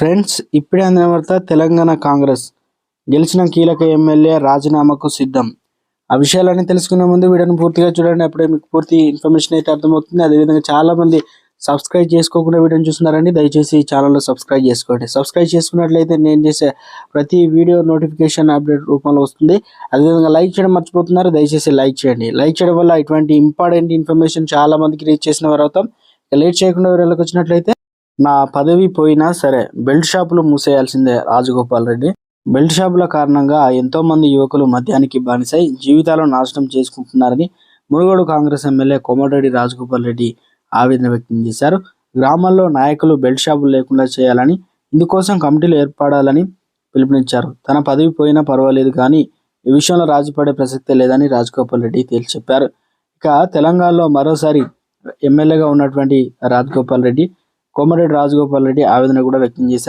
Friends ఇప్పుడే అందిన వార్త తెలంగాణ కాంగ్రెస్. గెలిచిన కీలక ఎమ్మెల్యే రాజీనామాకు సిద్ధం. ఆ విషయాలన్నీ తెలుసుకునే ముందు వీడియోని పూర్తిగా చూడండి. అప్పుడే మీకు పూర్తి ఇన్ఫర్మేషన్ అయితే అర్థమవుతుంది. అదేవిధంగా చాలా మంది సబ్స్క్రైబ్ చేసుకోకుండా వీడియోని చూస్తున్నారండి. దయచేసి ఈ ఛానల్లో సబ్స్క్రైబ్ చేసుకోండి. సబ్స్క్రైబ్ చేసుకున్నట్లయితే నేను చేసే ప్రతి వీడియో నోటిఫికేషన్ అప్డేట్ రూపంలో వస్తుంది. అదేవిధంగా లైక్ చేయడం మర్చిపోతున్నారు. దయచేసి లైక్ చేయండి. లైక్ చేయడం వల్ల ఇటువంటి ఇంపార్టెంట్ ఇన్ఫర్మేషన్ చాలా మందికి రీచ్ చేసిన వారు అవుతాం లేట్ చేయకుండా వీడియోలోకి వచ్చినట్లయితే నా పదవి పోయినా సరే బెల్ట్ షాపులు మూసేయాల్సిందే రాజగోపాల్ రెడ్డి. బెల్ట్ షాపుల కారణంగా ఎంతో మంది యువకులు మద్యానికి బానిసై జీవితాలను నాశనం చేసుకుంటున్నారని మునుగోడు కాంగ్రెస్ ఎమ్మెల్యే కోమటిరెడ్డి రాజగోపాల్ రెడ్డి ఆవేదన వ్యక్తం చేశారు. గ్రామాల్లో నాయకులు బెల్ట్ షాపులు లేకుండా చేయాలని ఇందుకోసం కమిటీలు ఏర్పడాలని పిలుపునిచ్చారు. తన పదవి పోయినా పర్వాలేదు కానీ ఈ విషయంలో రాజీపడే ప్రసక్తే లేదని రాజగోపాల్ రెడ్డి తేల్చి చెప్పారు ఇక తెలంగాణలో మరోసారి ఎమ్మెల్యేగా ఉన్నటువంటి రాజగోపాల్ రెడ్డి కోమరెడ్డి రాజగోపాల్ రెడ్డి ఆవేదన కూడా వ్యక్తం చేశారు.